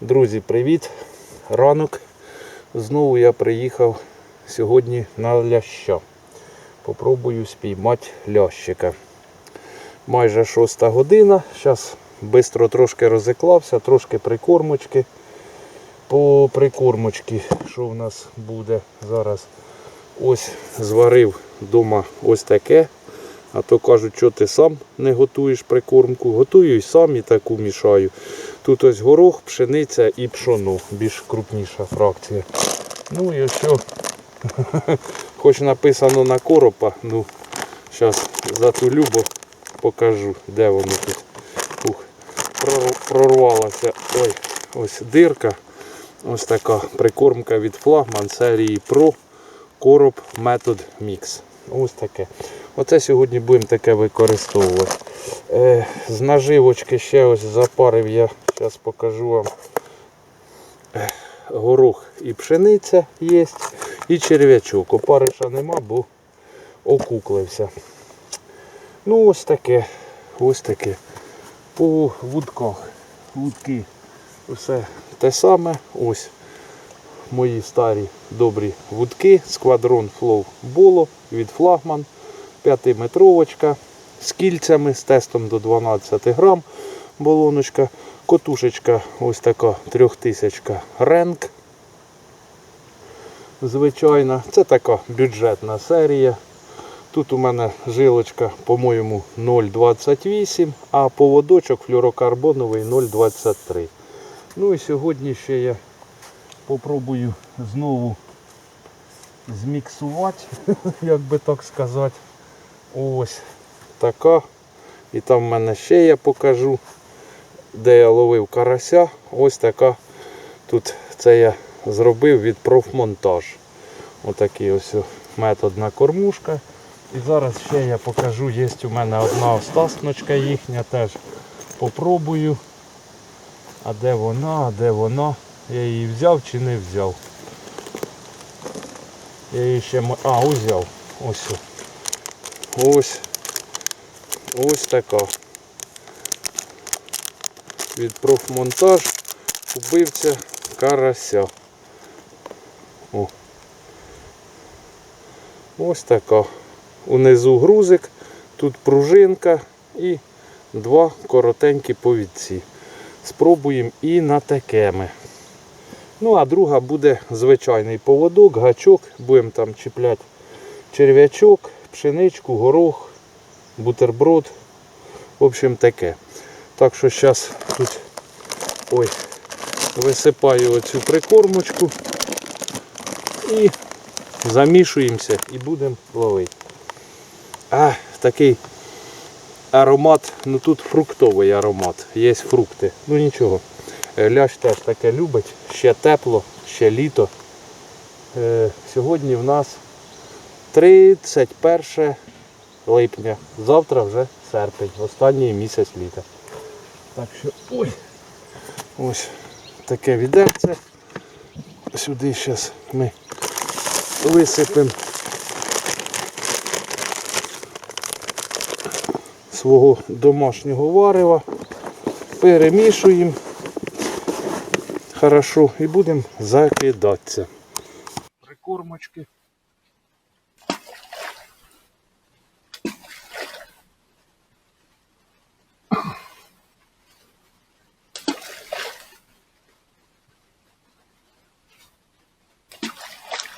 Друзі, привіт! Ранок. Знову я приїхав сьогодні на ляща. Попробую спіймати лящика. Майже шоста година. Зараз швидко трошки розіклався, трошки прикормочки. По прикормочці, що в нас буде зараз? Ось зварив вдома ось таке. А то кажуть, що ти сам не готуєш прикормку. Готую і сам і таку мішаю. Тут ось горох, пшениця і пшоно. Більш крупніша фракція. Ну і що. Хоч написано на коропа, ну зараз затулю, бо покажу, де воно тут. Ух, прорвалася. Ой, ось дирка. Ось така прикормка від флагман серії Pro Короб Method Mix. Ось таке. Оце сьогодні будемо таке використовувати. Е, з наживочки ще ось запарив я, зараз покажу вам. Горох і пшениця є, і черв'ячок. Опариша нема, бо окуклився. Ну ось таке, ось таке. По вудках. Вудки все те саме. Ось мої старі добрі вудки. Сквадрон Flow Bolo від флагман. 5-метровочка з кільцями, з тестом до 12 грам болоночка. Котушечка ось така 3000 ренк. Звичайна, це така бюджетна серія. Тут у мене жилочка, по-моєму, 0,28, а поводочок флюрокарбоновий 0,23. Ну і сьогодні ще я попробую знову зміксувати, як би так сказати. Ось така. І там в мене ще я покажу, де я ловив карася. Ось така. Тут це я зробив від профмонтаж. Отакий ось методна кормушка. І зараз ще я покажу, є у мене одна остасночка їхня теж. Попробую. А де вона, а де вона? Я її взяв чи не взяв? Я її ще А, взяв. Ось. Ось. Ось така. Від профмонтаж убивця карася. О. Ось така. Унизу грузик, тут пружинка і два коротенькі повідці. Спробуємо і на такеми. Ну, а друга буде звичайний поводок, гачок. Будемо там чіпляти черв'ячок, пшеничку, горох, бутерброд. В общем, таке. Так що зараз тут ой, висипаю оцю прикормочку і замішуємося і будемо ловити. А, такий аромат, ну тут фруктовий аромат, є фрукти. Ну нічого. Е, Ляш теж таке любить, ще тепло, ще літо. Е, сьогодні в нас 31 липня. Завтра вже серпень, останній місяць літа. Так що ой, ось таке відерце. Сюди зараз ми висипемо свого домашнього варева, перемішуємо хорошо і будемо закидатися. Прикормочки.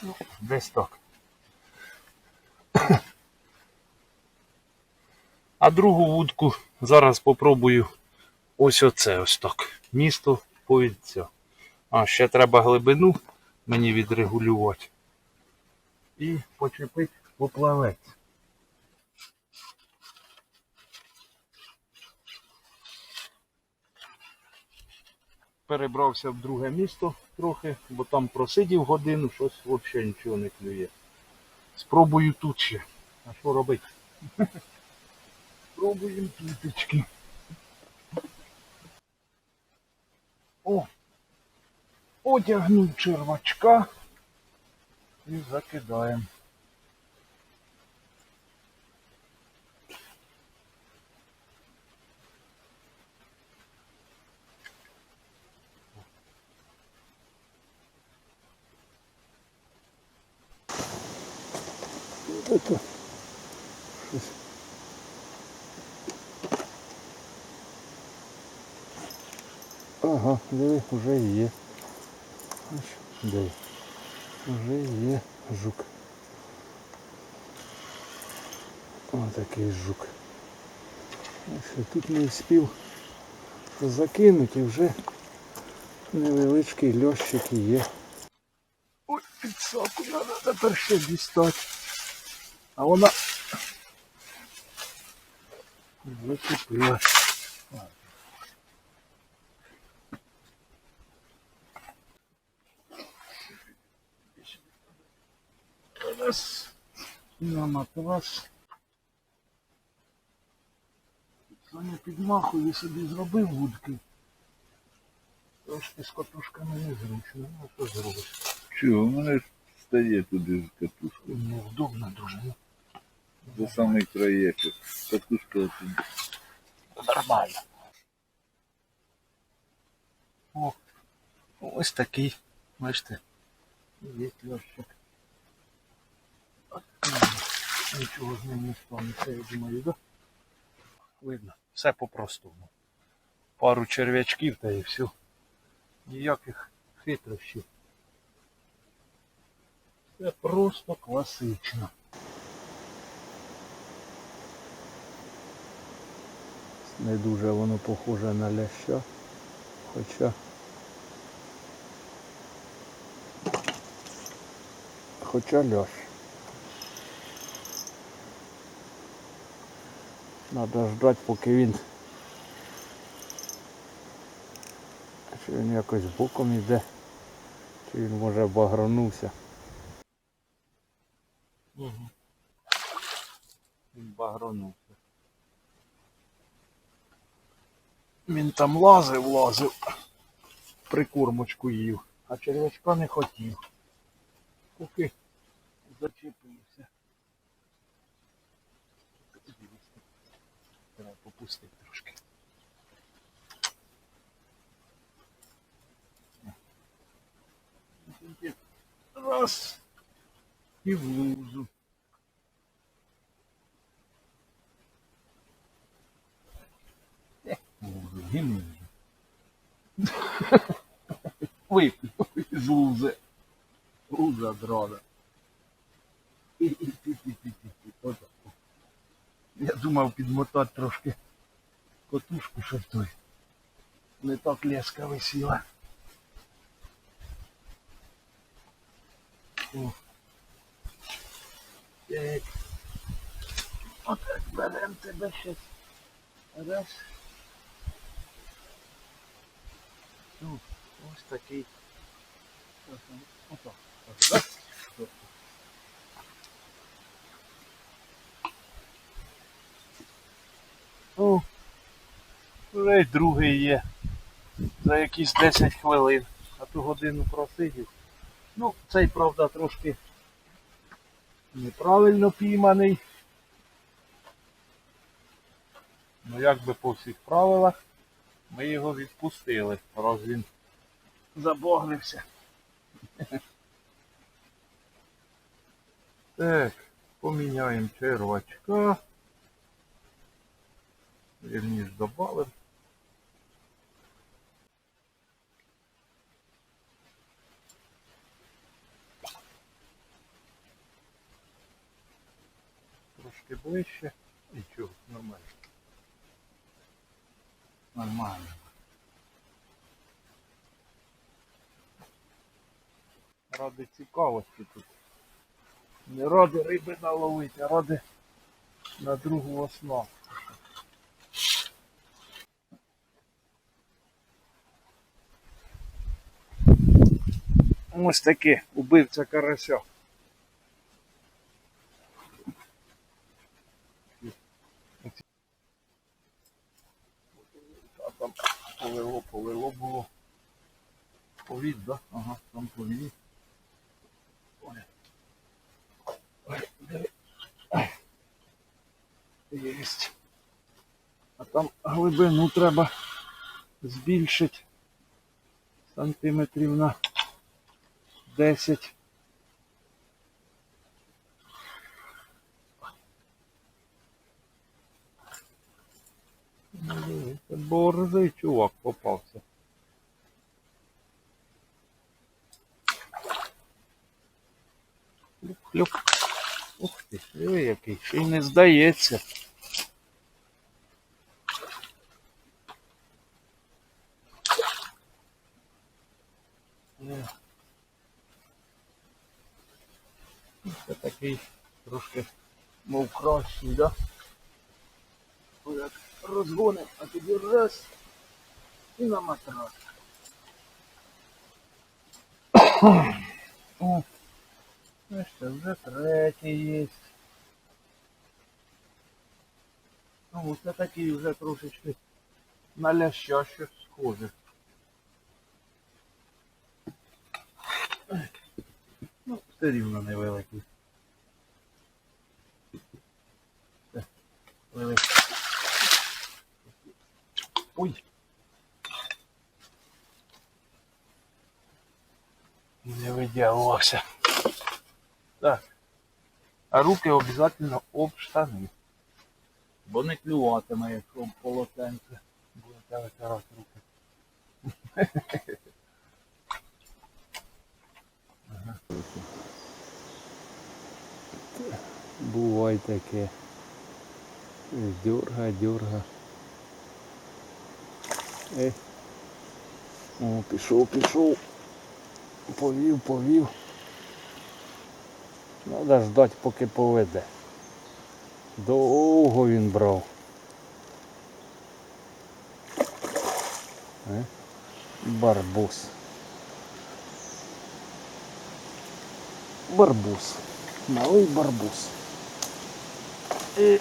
Ну, Десь так. А другу вудку зараз попробую ось оце ось так. Місто повідця. А, ще треба глибину мені відрегулювати. І почепити поплавець. Перебрався в друге місто трохи, бо там просидів годину, щось взагалі нічого не клює. Спробую тут ще. А що робити? Пробуємо туточки. О! Одягнув червачка і закидаємо. это Ага, диви, вже є. Де? Вже є жук. Ось такий жук. Тут не встиг закинути, вже невеличкий льощик є. Ой, підсаку треба тепер ще дістати. А вона зачепила. На матрас. Соня підмахує собі зробив вудки. Трошки з котушками незручно. Ну, що зробиш? Чого, у мене стає туди з катушкою. Невдобно дуже. ну, До самий краєчок. Катушка туди. Нормально. О, ось такий. Бачите. Є льощик. Нічого з ним не станеться, я думаю, да? Видно. Все по-простому. Пару черв'ячків та і все. Ніяких хитрощів. Це просто класично. Не дуже воно похоже на ляща, хоча хоча лящ. Надо ждати, поки він чи він якось боком йде, чи він може багранувся. Угу. Він багранувся. Він там лазив, лазив, прикормочку їв, а черв'ячка не хотів. Поки зачепився. Треба трошки. Раз. І в лузу. Гімн. Випив з лузи. Луза. Отак. Я думав підмотати трошки котушку, щоб той не так леска висіла. О. Так. Отак беремо тебе щас. Раз. Ну, ось такий. Отак. Раз. О, вже й другий є. За якісь 10 хвилин. А ту годину просидів. Ну, цей, правда, трошки неправильно пійманий. Ну, як би по всіх правилах, ми його відпустили, раз він забогрився. Так, поміняємо червачка. Вірніше добавимо. Трошки ближче. Нічого, нормально. Нормально. Ради цікавості тут. Не ради риби наловити, а ради на другу основу. Ось таке убивця карася. А там повело, повело було. Повід, да? Ага, там повід. Єсть. А там глибину треба збільшити сантиметрів на 10. Борзий чувак попався. Хлюп-хлюп. Ух ти, диви який, ще й не здається. Е. Це такий трошки мов кращий, да? Як розгоним, а тоді раз і на матрас. О, ну що, вже третій є. Ну, це такий вже трошечки на ляща щось схоже. Ну, все рівно невеликий. Це великий. Ой. Не виділувався. Так. А руки обов'язково об штани. Бо не клюватиме, якщо полотенце будете витирати руки. Бувай таке. Дерга, дерга. Е. О, пішов, пішов. Повів, повів. Треба ждати, поки поведе. Довго він брав. Е? Барбус. Барбус. Малий барбус. Е.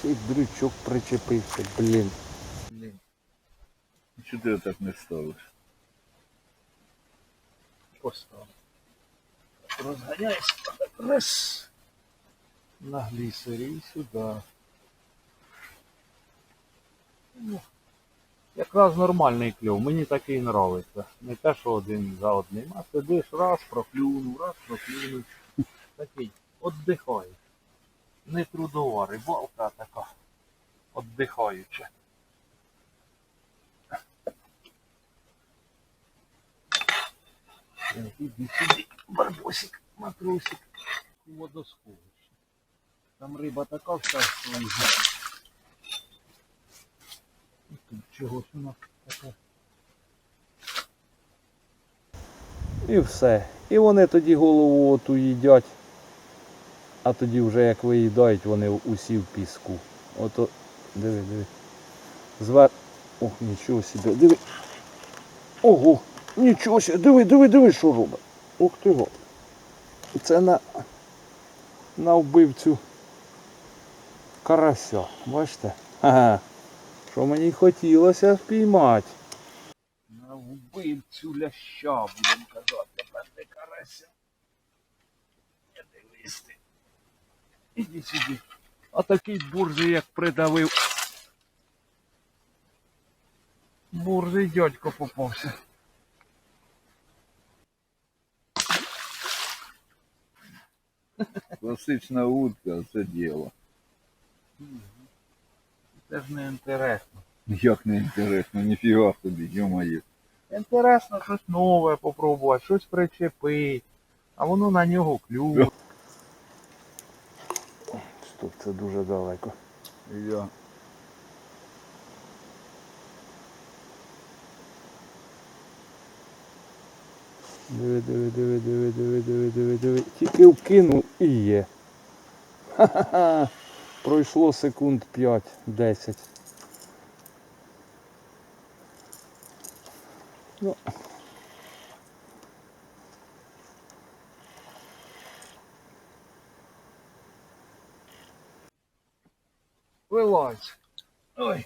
Ще й дрючок причепився, блін. Блін. Чого ти так не ставиш? Постав. Розганяйся. Раз. На глісері і сюди. Ну, якраз нормальний кльов. Мені такий нравиться. Не те, що один за одним. А сидиш раз, проклюнув, раз, проклюнув. Такий. Отдихає. Не трудова рибалка а така. Отдихаюча. Іди сюди, барбосик, матросик, водосховище. Там риба така вся слизна. Тут чогось вона така. І все. І вони тоді голову оту їдять. А тоді вже як виїдають, вони усі в піску. Ото, диви, диви. Звер... Ох, нічого собі, диви. Ого, нічого собі, диви, диви, диви, що робить. Ух ти го. Це на, на вбивцю карася. Бачите? Ага. Що мені хотілося впіймати. На вбивцю ляща, будемо казати, тепер ти карася. Не дивись ти. Іди сюди. А такий буржий, як придавив. Буржий дядько попався. Класична утка, це діло. Це ж не інтересно. Як не інтересно, ніфіга тобі, йо-моє. Інтересно щось нове попробувати, щось причепити. А воно на нього клює. Стоп, це дуже далеко. Я. Диви, диви, диви, диви, диви, диви, диви, диви. Тільки вкинув і є. Ха-ха-ха. Пройшло секунд 5-10. Ну. Вилазь. Ой.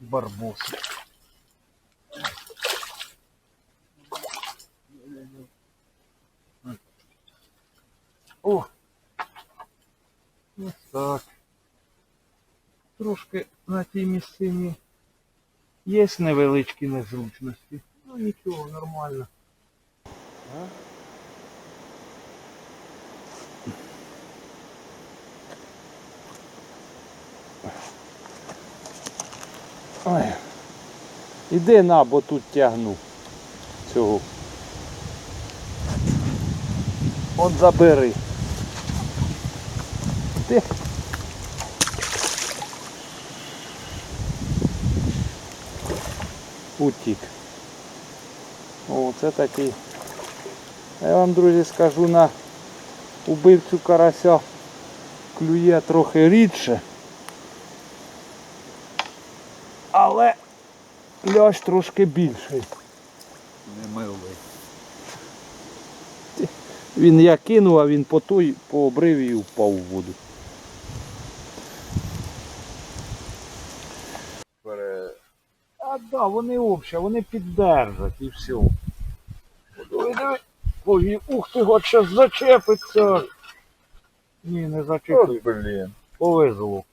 Барбос. О! Ось так. Трошки на тій місцині є невеличкі незручності. Ну нічого, нормально. Ой. Іди на, бо тут тягну цього. От забери. Ти. Утік. О, це такий. Я вам, друзі, скажу на убивцю карася клює трохи рідше. Але лящ трошки більший. Не милий. Він я кинув, а він по той по обриві і впав у воду. Пере... А да, вони общі, вони піддержать і все. Диви, ух ти, от щас зачепиться. Ні, не От, зачепив. блін, Повезло.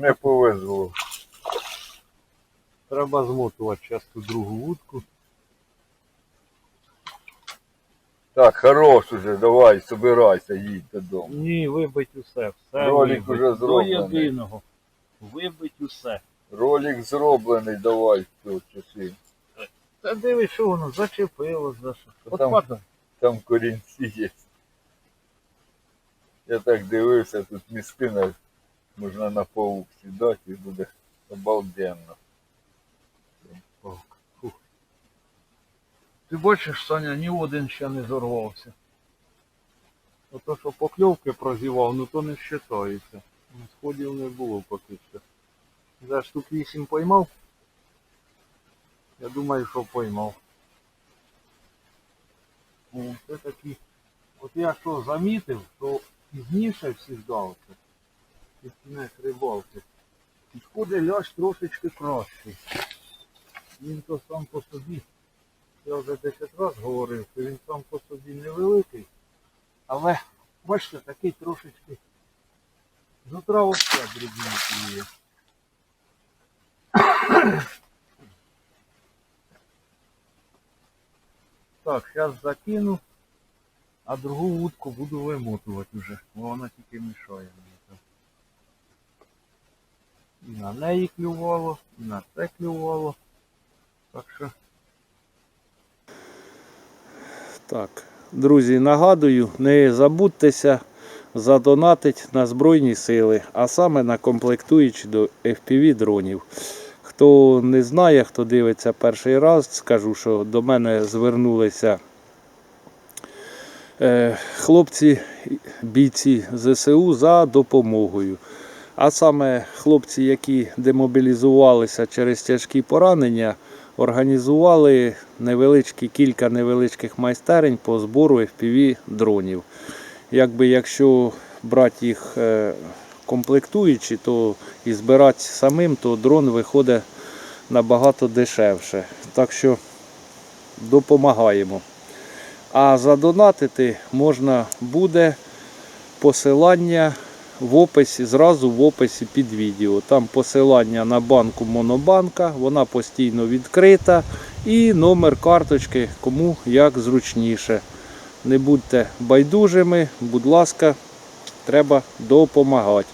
не повезло. Треба змотувати зараз ту другу вудку. Так, хорош уже, давай, собирайся, їдь додому. Ні, вибить усе. Все Ролик вибить. уже До зроблений. єдиного. Вибить усе. Ролик зроблений, давай тут часи. Та диви, що воно зачепило за що. От Там, пата. там корінці є. Я так дивився, тут містина можна на паук сідати і буде обалденно. Ти бачиш, Саня, ні один ще не зорвався. Ото, що покльовки прозівав, ну то не вважається. Сходів не було поки що. За штук 8 поймав. Я думаю, що поймав. Це такі. От я що замітив, то пізніше всіх дався. Під кінець рибалки. Підходить ляж трошечки кращий. Він то сам по собі, я вже 10 разів говорив, що він сам по собі невеликий, але бачите, такий трошечки з утра все дрібненький є. Так, зараз закину, а другу вудку буду вимотувати вже, бо вона тільки мішає мені. І на неї клювало, і на це клювало. Так що. Так, друзі, нагадую, не забудьтеся задонатити на Збройні сили, а саме на комплектуючі до FPV дронів. Хто не знає, хто дивиться перший раз, скажу, що до мене звернулися е, хлопці, бійці ЗСУ за допомогою. А саме хлопці, які демобілізувалися через тяжкі поранення, організували невеличкі, кілька невеличких майстерень по збору FPV дронів. Якби якщо брати їх е, комплектуючі, то і збирати самим, то дрон виходить набагато дешевше. Так що допомагаємо. А задонатити можна буде посилання в описі, зразу в описі під відео. Там посилання на банку Монобанка, вона постійно відкрита. І номер карточки, кому як зручніше. Не будьте байдужими, будь ласка, треба допомагати.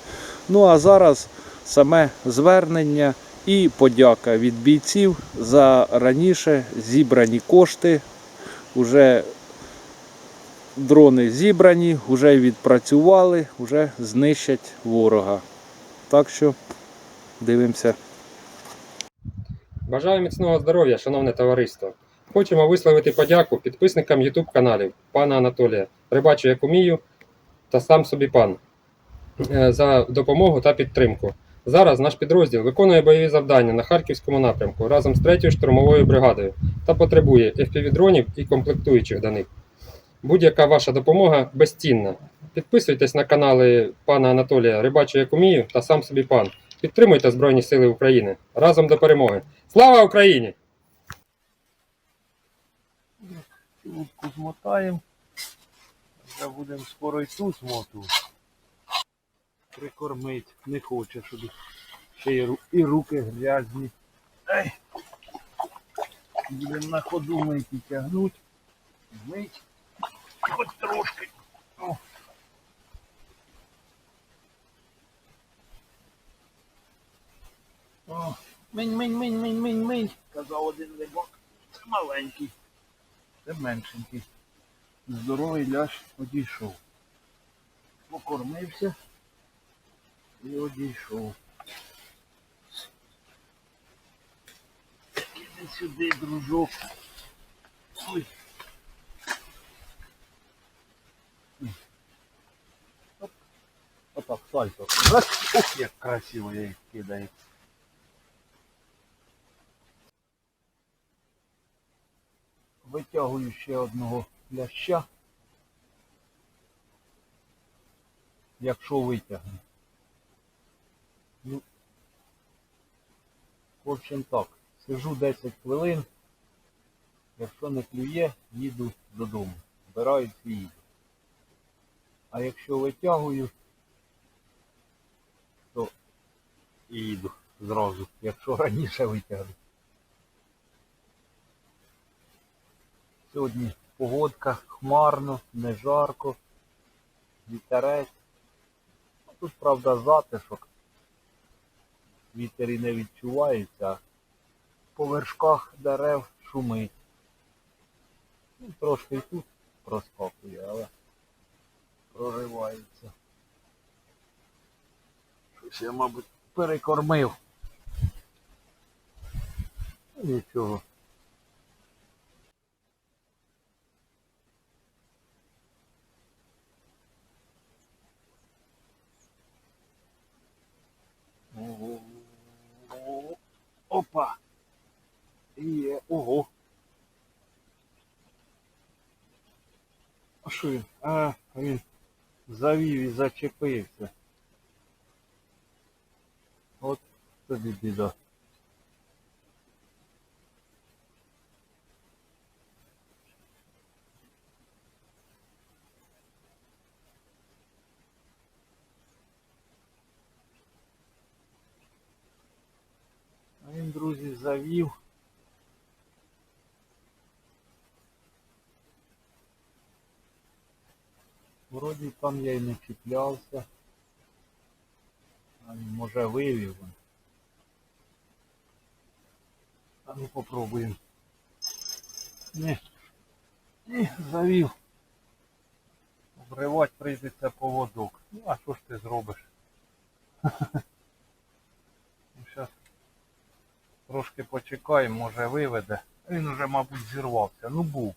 Ну а зараз саме звернення і подяка від бійців за раніше зібрані кошти. Уже дрони зібрані, вже відпрацювали, вже знищать ворога. Так що дивимося. Бажаю міцного здоров'я, шановне товариство. Хочемо висловити подяку підписникам YouTube каналів пана Анатолія, Рибачу як умію та сам собі пан е, за допомогу та підтримку. Зараз наш підрозділ виконує бойові завдання на Харківському напрямку разом з 3-ю штурмовою бригадою та потребує FPV-дронів і комплектуючих до них. Будь-яка ваша допомога безцінна. Підписуйтесь на канали пана Анатолія Рибачу як умію та сам собі пан. Підтримуйте Збройні Сили України разом до перемоги. Слава Україні! Лутку змотаємо. Вже будемо скоро і ту змоту. Прикормить. Не хоче, щоб ще і, ру- і руки грязні. Будемо на ходу мити тягнуть. Мить. Хоч трошки. О. О, Минь, минь, минь, минь, минь, минь, казав один рибак. Це маленький. Це меншенький. Здоровий лящ одійшов. Покормився і одійшов. Іди сюди, дружок. Ой. Оп. Отак, сальто. Раз. Ух, як красиво я їх кидаю. Витягую ще одного ляща. Якщо витягну. Ну, в общем так, сижу 10 хвилин. Якщо не клює, їду додому. Збираюсь і їду. А якщо витягую, то і їду зразу, якщо раніше витягну. Сьогодні погодка хмарно, не жарко, вітерець. Ну, Тут, правда, затишок. Вітер і не відчувається, по вершках дерев шумить. Ну, трошки і тут проскакує, але проривається. Щось я, мабуть, перекормив. Нічого. Ого. Опа. Є. Ого. А що він? А, він завів і зачепився. От тобі біда. А він, друзі, завів. Вроді там я й не чіплявся. Може вивів. А ну попробуємо. Ні. Ні, завів. Обривати прийдеться поводок. Ну а що ж ти зробиш? Ну, зараз трошки почекаємо, може виведе. Він уже, мабуть, зірвався. Ну був.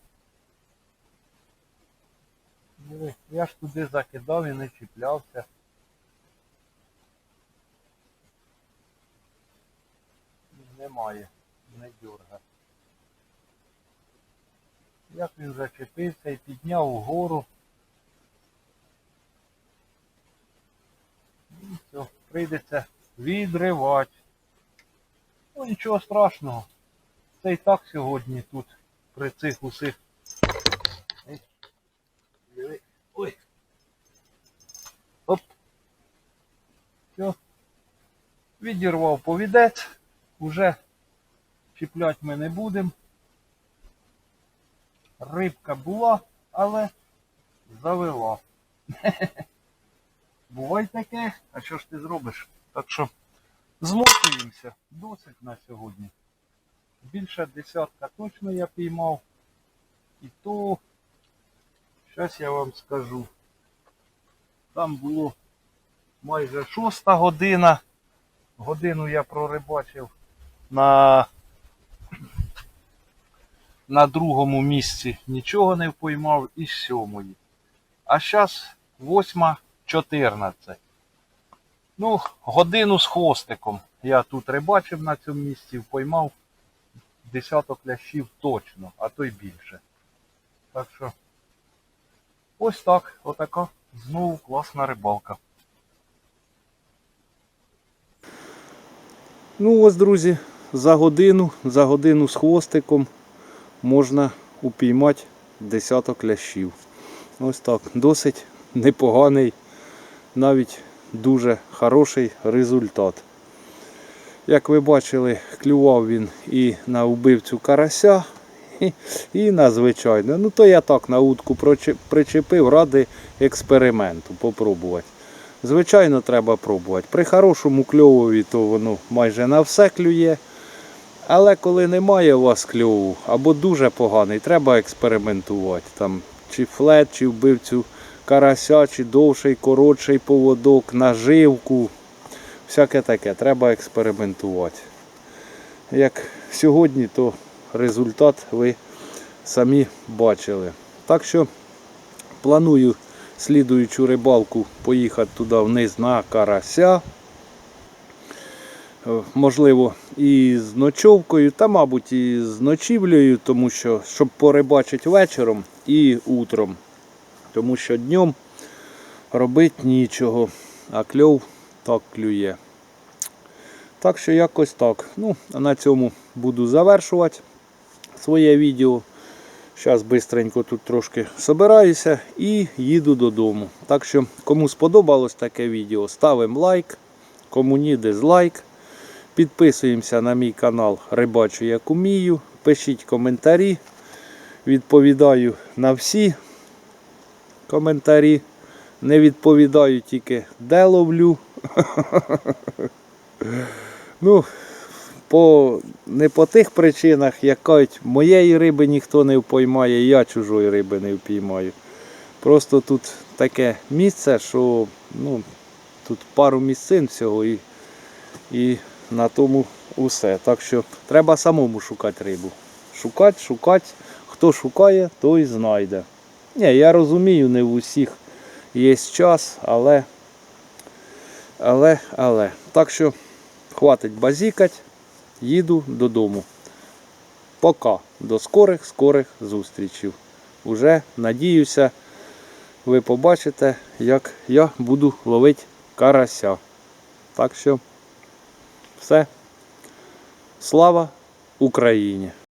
Я ж туди закидав і не чіплявся. Немає, не дерга. Як він зачепився і підняв угору. І все, прийдеться відривати. Ну нічого страшного. Це і так сьогодні тут при цих усіх. Ой. Оп. Все. Відірвав повідець. Уже чіплять ми не будемо. Рибка була, але завела. Бувай таке, а що ж ти зробиш? Так що змотуємося. Досить на сьогодні. Більше десятка точно я піймав. І то, зараз я вам скажу. Там було майже шоста година. Годину я прорибачив на, на другому місці. Нічого не впоймав із сьомої. А зараз 8.14. Ну, годину з хвостиком. Я тут рибачив на цьому місці, впоймав десяток лящів точно, а то й більше. Так що ось так, отака знову класна рибалка. Ну ось, друзі, за годину, за годину з хвостиком можна упіймати десяток лящів. Ось так, досить непоганий, навіть дуже хороший результат. Як ви бачили, клював він і на вбивцю карася, і, на звичайну. Ну то я так на утку причепив ради експерименту, попробувати. Звичайно, треба пробувати. При хорошому кльовові, то воно майже на все клює. Але коли немає у вас кльову, або дуже поганий, треба експериментувати. Там, чи флет, чи вбивцю карася, чи довший, коротший поводок, наживку. Всяке таке, треба експериментувати. Як сьогодні, то результат ви самі бачили. Так що планую слідуючу рибалку поїхати туди вниз на карася. Е, Можливо, і з ночовкою, та, мабуть, і з ночівлею, тому що щоб порибачити вечором і утром. Тому що днем робити нічого, а кльов так клює. Так що якось так. Ну, а на цьому буду завершувати своє відео. Зараз бистренько тут трошки собираюся і їду додому. Так що, кому сподобалось таке відео, ставимо лайк, кому ні, дизлайк. Підписуємося на мій канал Рибачу як умію. Пишіть коментарі. Відповідаю на всі коментарі. Не відповідаю тільки де ловлю. ну, по, не по тих причинах, як кажуть, моєї риби ніхто не впоймає, я чужої риби не впіймаю. Просто тут таке місце, що ну, тут пару місцин всього і, і на тому усе. Так що треба самому шукати рибу. Шукати, шукати. Хто шукає, той знайде. Ні, я розумію, не в усіх є час, але, але, але. Так що хватить базікать, їду додому. Пока. До скорих, скорих зустрічей. Уже надіюся, ви побачите, як я буду ловити карася. Так що все. Слава Україні!